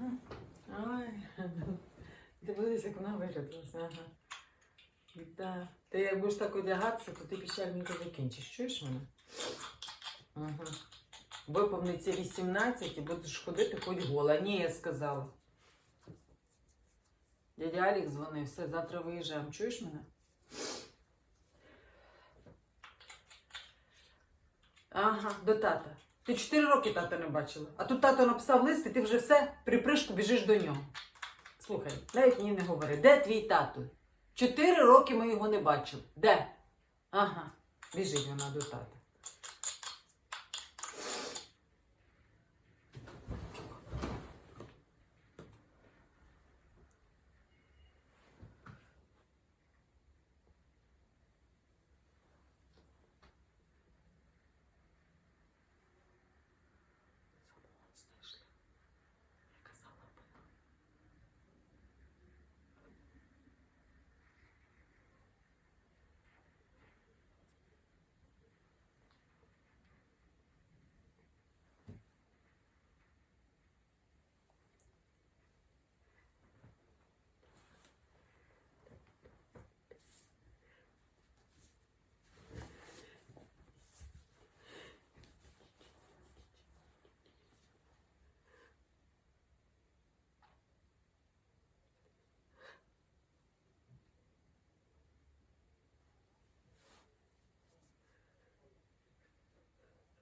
Ага. Ай. Дивись, як вона виглядалася. Ага. Да. Ти як будеш так одягатися, то ти печальненько закінчиш. Чуєш мене? Ага. Виповниться 18 і будеш ходити хоч гола. Ні, я сказала. Дядя Алік дзвонив, все, завтра виїжджаємо. Чуєш мене? Ага, до тата. Ти 4 роки тата не бачила. А тут тато написав лист, і ти вже все припришку біжиш до нього. Слухай, навіть мені не говори, де твій тато? Чотири роки ми його не бачили. Де? Ага, біжить вона до тата.